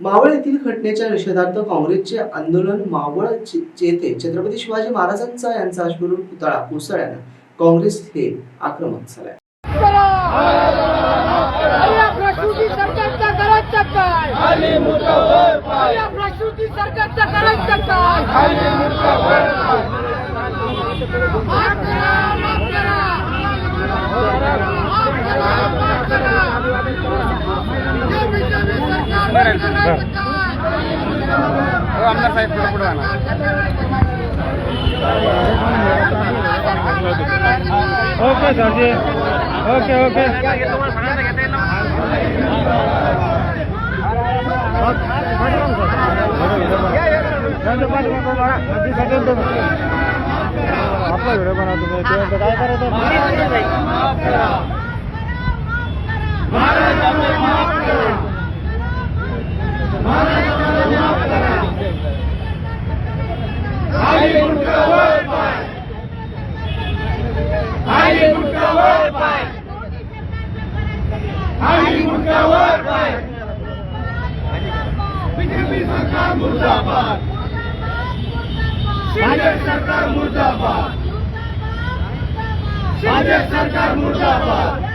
मावळ येथील घटनेच्या निषेधार्थ काँग्रेसचे आंदोलन मावळ चे- येथे छत्रपती शिवाजी महाराजांचा यांचा अश्वरूढ पुतळा कोसळल्यानं काँग्रेस हे आक्रमक झाले करा आणि आपला शेवटी सरकारचा सरकारने करायचं काय? आमदार साहेब पुढे पुढे आणा ओके सरजी ओके ओके आपला व्हिडिओ बनवा तुम्ही ते काय करायचं सरकार मुर्दाबाद.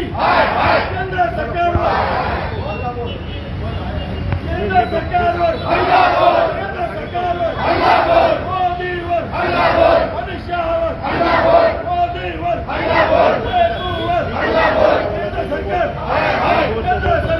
मोदी केंद्र सरकारवर केंद्र सरकारवर केंद्र सरकारवर मोदीवर अमित शहावर मोदीवर केंद्र सरकार केंद्र सरकार